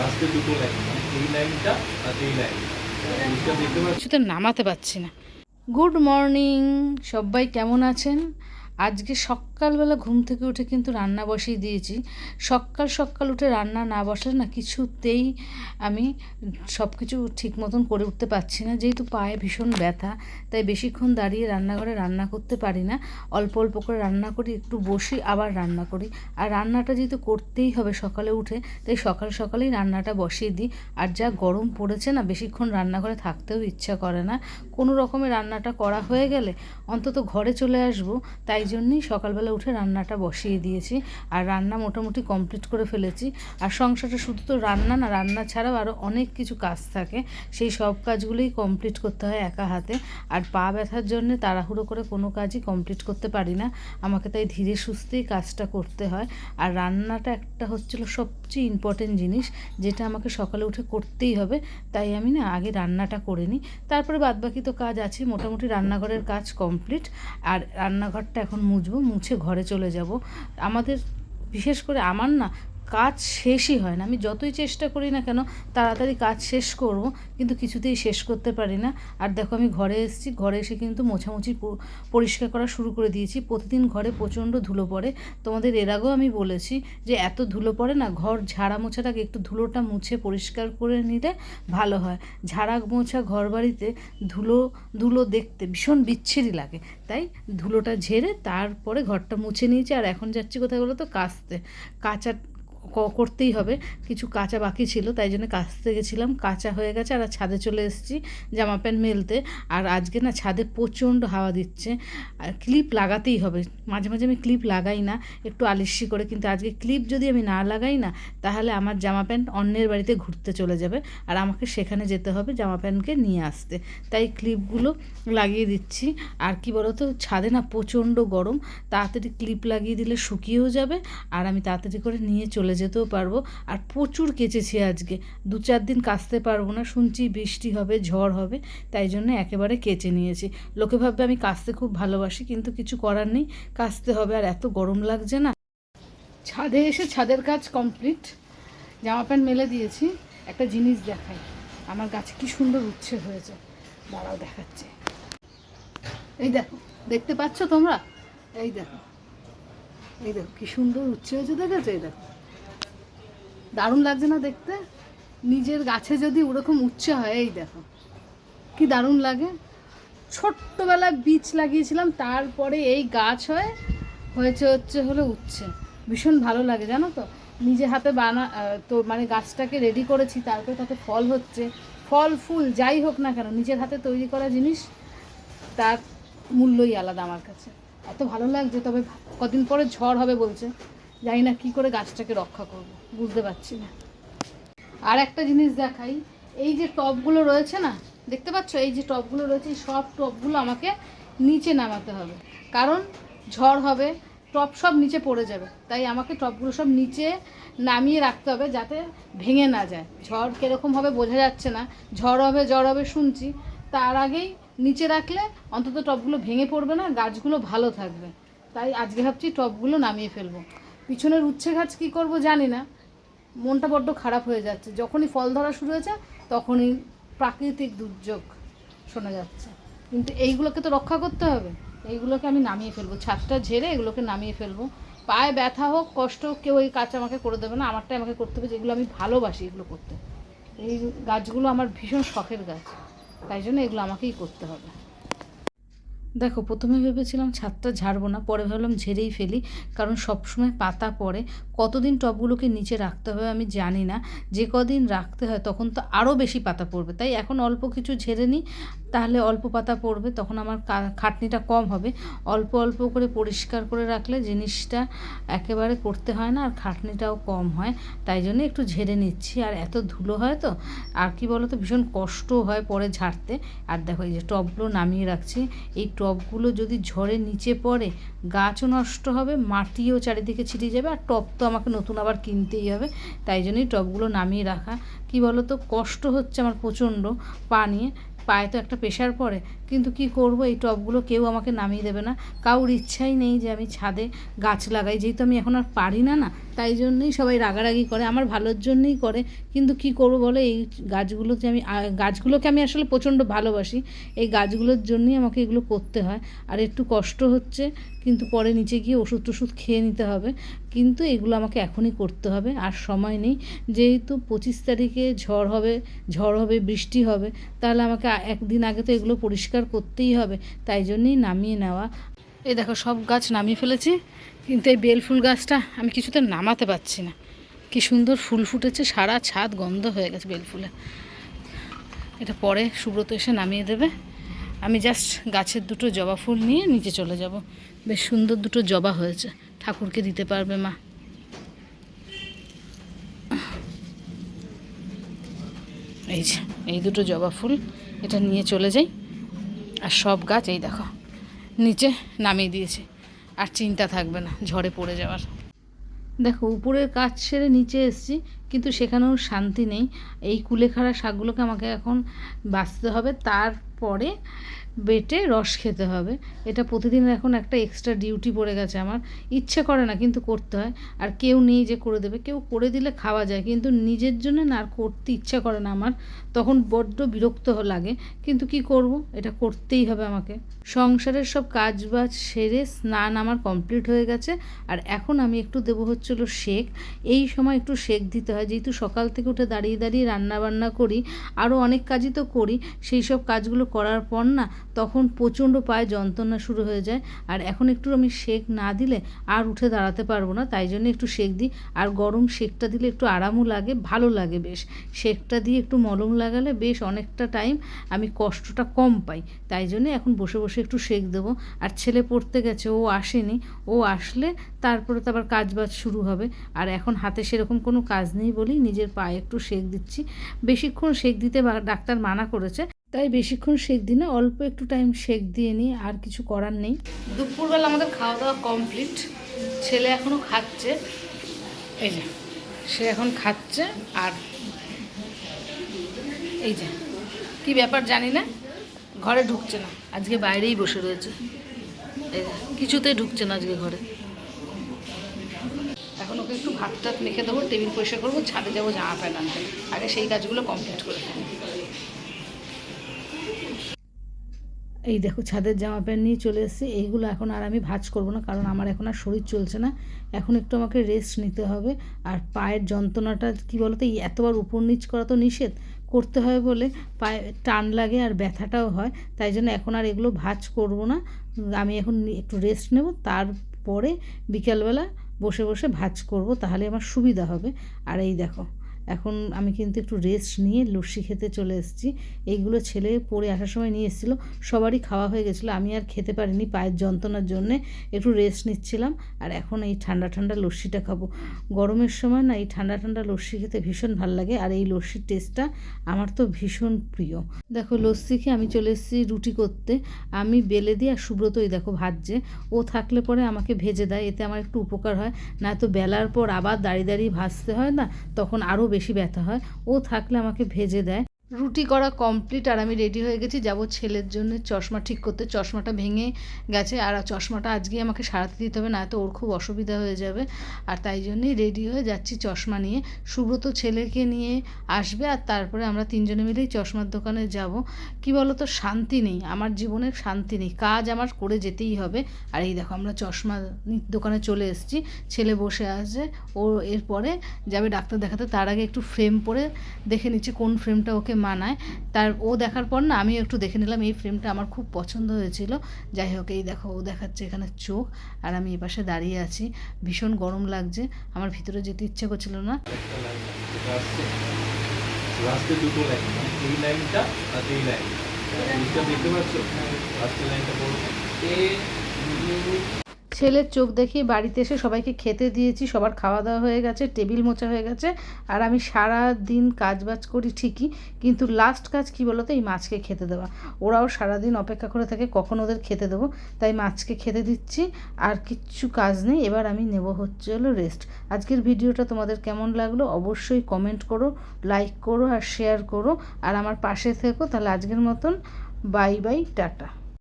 লাস্টে দুটো লাইন মানে লাইনটা আর এই লাইনটা নামাতে পারছি না। গুড মর্নিং সবাই কেমন আছেন? আজকে সকালবেলা ঘুম থেকে উঠে কিন্তু রান্না বসিয়ে দিয়েছি। সকাল সকাল উঠে রান্না না বসালে না কিছুতেই আমি সব কিছু ঠিক মতন করে উঠতে পারছি না। যেহেতু পায়ে ভীষণ ব্যথা, তাই বেশিক্ষণ দাঁড়িয়ে রান্নাঘরে রান্না করতে পারি না। অল্প অল্প করে রান্না করি, একটু বসি, আবার রান্না করি। আর রান্নাটা যেহেতু করতেই হবে সকালে উঠে, তাই সকাল সকালেই রান্নাটা বসিয়ে দিই। আর যা গরম পড়েছে না, বেশিক্ষণ রান্নাঘরে থাকতেও ইচ্ছা করে না। কোনো রকমে রান্নাটা করা হয়ে গেলে অন্তত ঘরে চলে আসব, তাই জন্যই সকালবেলা উঠে রান্নাটা বসিয়ে দিয়েছি। আর রান্না মোটামুটি কমপ্লিট করে ফেলেছি। আর সংসারে শুধু তো রান্না না, রান্না ছাড়াও আরও অনেক কিছু কাজ থাকে। সেই সব কাজগুলোই কমপ্লিট করতে হয় একা হাতে। আর পা ব্যথার জন্য তাড়াহুড়ো করে কোনো কাজই কমপ্লিট করতে পারি না। আমাকে তাই ধীরে সুস্থেই কাজটা করতে হয়। আর রান্নাটা একটা হচ্ছিল সবচেয়ে ইম্পর্টেন্ট জিনিস, যেটা আমাকে সকালে উঠে করতেই হবে। তাই আমি না আগে রান্নাটা করে নিই। তারপরে বাদবাকি তো কাজ আছে, মোটামুটি রান্নাঘরের কাজ কমপ্লিট আর রান্নাঘরটা এখন মুছবো মুছে ঘরে চলে যাব। আমাদের বিশেষ করে আমার না কাজ শেষই হয় না। আমি যতই চেষ্টা করি না কেন, তাড়াতাড়ি কাজ শেষ করব, কিন্তু কিছুতেই শেষ করতে পারি না। আর দেখো, আমি ঘরে এসেছি, ঘরে এসে কিন্তু মোছামুছি পরিষ্কার করা শুরু করে দিয়েছি। প্রতিদিন ঘরে প্রচণ্ড ধুলো পড়ে। তোমাদের এর আগেও আমি বলেছি যে, এত ধুলো পড়ে না, ঘর ঝাড়া মোছাটাকে একটু ধুলোটা মুছে পরিষ্কার করে নিলে ভালো হয়। ঝাড়া মোছা ঘর বাড়িতে ধুলো ধুলো দেখতে ভীষণ বিচ্ছিরি লাগে। তাই ধুলোটা ঝেড়ে তারপরে ঘরটা মুছে নিয়েছি। আর এখন যাচ্ছি কোথায় বলো তো কাচতে। কাচা করতেই হবে। কিছু কাঁচা বাকি ছিল, তাই জন্য কাচতে গেছিলাম। কাঁচা হয়ে গেছে আর ছাদে চলে এসেছি জামা প্যান্ট মেলতে। আর আজকে না ছাদে প্রচণ্ড হাওয়া দিচ্ছে। আর ক্লিপ লাগাতেই হবে। মাঝে মাঝে আমি ক্লিপ লাগাই না, একটু আলিস্যি করে। কিন্তু আজকে ক্লিপ যদি আমি না লাগাই না, তাহলে আমার জামা প্যান্ট অন্যের বাড়িতে ঘুরতে চলে যাবে। আর আমাকে সেখানে যেতে হবে জামা প্যান্টকে নিয়ে আসতে। তাই ক্লিপগুলো লাগিয়ে দিচ্ছি। আর কি বলতো, ছাদে না প্রচণ্ড গরম। তাড়াতাড়ি ক্লিপ লাগিয়ে দিলে শুকিয়েও যাবে। আর আমি তাড়াতাড়ি করে নিয়ে চলে যেতেও পারব। আর প্রচুর কেচেছি আজকে। দু চার দিন কাচতে পারব না, শুনছি বৃষ্টি হবে, ঝড় হবে, তাই জন্য একেবারে কেচে নিয়েছি। লোকে ভাববে আমি কাচতে খুব ভালোবাসি, কিন্তু কিছু করার নেই, কাচতে হবে। আর এত গরম লাগছে না। ছাদে এসে ছাদের কাজ কমপ্লিট। জামা প্যান্ট মেলে দিয়েছি। একটা জিনিস দেখাই। আমার গাছে কি সুন্দর উচ্ছে হয়েছে। দাঁড়াও দেখাচ্ছে। এই দেখো, দেখতে পাচ্ছ তোমরা? এই দেখো। এই দেখো, কি সুন্দর উচ্ছে হয়েছে, দেখেছ? এই দেখো। দারুণ লাগছে না দেখতে? নিজের গাছে যদি ওরকম উচ্ছে হয়, এই দেখো। কি দারুণ লাগে। ছোট্টবেলা বীজ লাগিয়েছিলাম, তারপরে এই গাছ হয়ে, হয়েছে হচ্ছে হলো উচ্ছে। ভীষণ ভালো লাগে, জানো তো? নিজে হাতে বানা তো মানে গাছটাকে রেডি করেছি, তারপরে তাতে ফল হচ্ছে। ফল, ফুল, যাই হোক না কেন, নিজের হাতে তৈরি করা জিনিস, তার মূল্যই আলাদা আমার কাছে। এত ভালো লাগছে, তবে কদিন পরে ঝড় হবে বলছে। জানি না কী করে গাছটাকে রক্ষা করব, বুঝতে পারছি না। আর একটা জিনিস দেখাই, এই যে টবগুলো রয়েছে না, দেখতে পাচ্ছ? এই যে টবগুলো রয়েছে সব টবগুলো আমাকে নিচে নামাতে হবে। কারণ ঝড় হবে টব সব নিচে পড়ে যাবে। তাই আমাকে টবগুলো সব নিচে নামিয়ে রাখতে হবে যাতে ভেঙে না যায়। ঝড় কীরকম হবে বোঝা যাচ্ছে না। ঝড় হবে ঝড় হবে শুনছি। তার আগেই নিচে রাখলে অন্তত টবগুলো ভেঙে পড়বে না, গাছগুলো ভালো থাকবে। তাই আজকে ভাবছি টবগুলো নামিয়ে ফেলব। পিছনের উচ্ছে গাছ কী করব জানি না। মনটা বড্ড খারাপ হয়ে যাচ্ছে। যখনই ফল ধরা শুরু হয়েছে, তখনই প্রাকৃতিক দুর্যোগ শোনা যাচ্ছে। কিন্তু এইগুলোকে তো রক্ষা করতে হবে। এইগুলোকে আমি নামিয়ে ফেলব। ছাদটা ঝেড়ে এগুলোকে নামিয়ে ফেলব। পায়ে ব্যথা হোক, কষ্ট হোক, কেউ এই কাজ আমাকে করে দেবে না। আমারটাই আমাকে করতে হবে। যেগুলো আমি ভালোবাসি এগুলো করতে। এই গাছগুলো আমার ভীষণ শখের গাছ। তাই জন্য এগুলো আমাকেই করতে হবে। দেখো, প্রথমে ভেবেছিলাম ছাদটা ঝাড়বো না, পরে ভাবলাম ঝেড়েই ফেলি, কারণ সবসময় পাতা পড়ে। কতদিন টবগুলোকে নিচে রাখতে হবে আমি জানি না, যে কদিন রাখতে হয় তখন তো আরও বেশি পাতা পড়বে। তাই এখন অল্প কিছু ঝেড়ে নিই, তাহলে অল্প পাতা পড়বে, তখন আমার খাটনিটা কম হবে। অল্প অল্প করে পরিষ্কার করে রাখলে জিনিসটা একেবারে করতে হয় না, আর খাটনিটাও কম হয়, তাই জন্য একটু ঝেড়ে নিচ্ছি। আর এত ধুলো হয় তো, আর কি বলো তো ভীষণ কষ্ট হয় পরে ঝাড়তে। আর দেখো, এই যে টবগুলো নামিয়ে রাখছি এই টবগুলো যদি ঝড়ে নিচে পড়ে, গাছও নষ্ট হবে, মাটিও চারিদিকে ছিটিয়ে যাবে, আর টব তো আমাকে নতুন আবার কিনতেই হবে। তাই জন্যই টবগুলো নামিয়ে রাখা। কি বলো তো কষ্ট হচ্ছে আমার প্রচণ্ড পা নিয়ে। পায়ে তো একটা প্রেশার পড়ে। কিন্তু কি করব, এই টবগুলো কেউ আমাকে নামিয়ে দেবে না। কারোর ইচ্ছাই নেই যে আমি ছাদে গাছ লাগাই। যেহেতু আমি এখন আর পারি না না তাই জন্যই সবাই রাগারাগি করে, আমার ভালোর জন্যই করে। কিন্তু কি করব বলো, এই গাছগুলো যে আমি গাছগুলোকে আমি আসলে প্রচণ্ড ভালোবাসি। এই গাছগুলোর জন্যই আমাকে এগুলো করতে হয়। আর একটু কষ্ট হচ্ছে, কিন্তু পরে নিচে গিয়ে ওষুধ টষুধ খেয়ে নিতে হবে। কিন্তু এগুলো আমাকে এখনই করতে হবে, আর সময় নেই। যেহেতু পঁচিশ তারিখে ঝড় হবে ঝড় হবে, বৃষ্টি হবে, তাহলে আমাকে একদিন আগে তো এগুলো পরিষ্কার করতেই হবে। তাই জন্যই নামিয়ে নেওয়া। এই দেখো, সব গাছ নামিয়ে ফেলেছি, কিন্তু এই বেল ফুল গাছটা আমি কিছুতে নামাতে পারছি না। কি সুন্দর ফুল ফুটেছে, সারা ছাদ গন্ধ হয়ে গেছে বেল ফুলে। এটা পরে সুব্রত এসে নামিয়ে দেবে। আমি জাস্ট গাছের দুটো জবা ফুল নিয়ে নিচে চলে যাব। বেশ সুন্দর দুটো জবা হয়েছে। ঠাকুরকে দিতে পারবে মা। এই যে, এই দুটো জবা ফুল, এটা নিয়ে চলে যাই। আর সব গাছ, এই দেখো। নিচে নামিয়ে দিয়েছি। আর চিন্তা থাকবে না, ঝড়ে পড়ে যাওয়ার। দেখো, উপরের কাজ সেরে নিচে এসেছি, কিন্তু সেখানেও শান্তি নেই। এই কুলেখাড়া শাকগুলোকে আমাকে এখন বাঁচতে হবে। তারপরে বেটে রস খেতে হবে। এটা প্রতিদিন এখন একটা এক্সট্রা ডিউটি পড়ে গেছে আমার। ইচ্ছে করে না, কিন্তু করতে হয়। আর কেউ নেই যে করে দেবে। কেউ করে দিলে খাওয়া যায়, কিন্তু নিজের জন্য না আর করতে ইচ্ছা করে না আমার। তখন বড্ড বিরক্ত লাগে। কিন্তু কি করব? এটা করতেই হবে আমাকে। সংসারের সব কাজ বাজ সেরে স্নান আমার কমপ্লিট হয়ে গেছে। আর এখন আমি একটু দেবো হচ্ছিল শেক। এই সময় একটু শেক দিতে হয়। যেহেতু সকাল থেকে উঠে দাঁড়িয়ে দাঁড়িয়ে রান্না বান্না করি আরও অনেক কাজই তো করি, সেই সব কাজগুলো করার পর না তখন প্রচণ্ড পায়ে যন্ত্রণা শুরু হয়ে যায়। আর এখন একটু আমি শেক না দিলে আর উঠে দাঁড়াতে পারব না, তাই জন্য একটু শেক দিই। আর গরম শেকটা দিলে একটু আরামও লাগে, ভালো লাগে বেশ। শেকটা দিয়ে একটু মলম লাগালে বেশ অনেকটা টাইম আমি কষ্টটা কম পাই। তাই জন্য এখন বসে বসে একটু শেক দেবো। আর ছেলে পড়তে গেছে, ও আসেনি, ও আসলে তারপরে তো আবার কাজ বাজ শুরু হবে। আর এখন হাতে সেরকম কোনো কাজ নেই বলেই নিজের পায়ে একটু শেক দিচ্ছি। বেশিক্ষণ শেক দিতে ডাক্তার মানা করেছে। তাই বেশিক্ষণ শেক দিই না, অল্প একটু টাইম শেক দিয়ে নিই, আর কিছু করার নেই। দুপুরবেলা আমাদের খাওয়া দাওয়া কমপ্লিট ছেলে এখনও খাচ্ছে। এই যে, সে এখন খাচ্ছে, আর এই যে, কি ব্যাপার জানি না, ঘরে ঢুকছে না। আজকে বাইরেই বসে রয়েছে। এই কিছুতেই ঢুকছে না আজকে ঘরে। এখন ওকে একটু ভাত টাত মেখে দেবো, টেবিল পরিষ্কার করব, ছাদে যাব জামা প্যান্ট আনতে। আগে সেই কাজগুলো কমপ্লিট করে ফেলি। এই দেখো ছাদের জামা প্যান্ট নিয়ে চলে এসেছি। এইগুলো এখন আর আমি ভাজ করব না, কারণ আমার এখন আর শরীর চলছে না। এখন একটু আমাকে রেস্ট নিতে হবে। আর পায়ের যন্ত্রণাটা কি বলতো, এই এতবার উপর নিচ করা তো নিষেধ। করতে হয় বলে পায়ে টান লাগে আর ব্যথাটাও হয়। তাই জন্য এখন আর এগুলো ভাজ করব না। আমি এখন একটু রেস্ট নেব। তারপরে বিকালবেলা বসে বসে ভাজ করব, তাহলে আমার সুবিধা হবে। আর এই দেখো। এখন আমি কিন্তু একটু রেস্ট নিয়ে লস্যি খেতে চলে এসেছি। এইগুলো ছেলে পড়ে আসার সময় নিয়ে এসেছিল, সবারই খাওয়া হয়ে গেছিল। আমি আর খেতে পারিনি পায়ের যন্ত্রণার জন্যে, একটু রেস্ট নিচ্ছিলাম। আর এখন এই ঠান্ডা ঠান্ডা লস্যিটা খাব। গরমের সময় না এই ঠান্ডা ঠান্ডা লস্যি খেতে ভীষণ ভালো লাগে। আর এই লস্যির টেস্টটা আমার তো ভীষণ প্রিয়। দেখো লস্যি খেয়ে আমি চলে এসেছি রুটি করতে। আমি বেলে দিই আর সুব্রতই দেখো ভাজছে। ও থাকলে পরে আমাকে ভেজে দেয়, এতে আমার একটু উপকার হয়। না তো বেলার পর আবার দাঁড়িয়ে দাঁড়িয়ে ভাজতে হয় না, তখন আরও বেশি ব্যথা হয় ও থাকলে আমাকে ভেজে দেয়। রুটি করা কমপ্লিট আর আমি রেডি হয়ে গেছি। যাব ছেলের জন্য চশমা ঠিক করতে। চশমাটা ভেঙে গেছে আর চশমাটা আজকে আমাকে সারাতে দিতে হবে, না তো ওর খুব অসুবিধা হয়ে যাবে। আর তাই জন্যই রেডি হয়ে যাচ্ছি চশমা নিয়ে। সুব্রত ছেলেকে নিয়ে আসবে আর তারপরে আমরা তিনজনে মিলেই চশমার দোকানে যাব। কি বলো তো শান্তি নেই। আমার জীবনে শান্তি নেই। কাজ আমার করে যেতেই হবে। আর এই দেখো আমরা চশমা দোকানে চলে এসেছি। ছেলে বসে আছে। ও এরপরে যাবে ডাক্তার দেখাতে। তার আগে একটু ফ্রেম পরে দেখে নিচ্ছে কোন ফ্রেমটা ওকে মানায়। তার ও দেখার পর না আমিও একটু দেখে নিলাম, এই ফ্রেমটা আমার খুব পছন্দ হয়েছিল। যাই হোক, এই দেখো, ও দেখাচ্ছে এখানে চোখ, আর আমি এপাশে দাঁড়িয়ে আছি। ভীষণ গরম লাগছে, আমার ভিতরে যেতে ইচ্ছে করছিল না। লাইন দেখতে পাচ্ছ? ছেলের চোখ দেখিয়ে বাড়িতে এসে সবাইকে খেতে দিয়েছি, সবার খাওয়া দাওয়া হয়ে গেছে, টেবিল মোচা হয়ে গেছে, আর আমি সারা দিন কাজ বাজ করি ঠিকই, কিন্তু লাস্ট কাজ কি বলো তো এই মাছকে খেতে দেওয়া। ওরাও সারাদিন অপেক্ষা করে থাকে, কখন ওদের খেতে দেবো? তাই মাছকে খেতে দিচ্ছি, আর কিচ্ছু কাজ নেই, এবার আমি নেব হচ্ছে হলো রেস্ট আজকের ভিডিওটা তোমাদের কেমন লাগল? অবশ্যই কমেন্ট করো লাইক করো, আর শেয়ার করো, আর আমার পাশে থেকো, তাহলে আজকের মতন বাই বাই টাটা।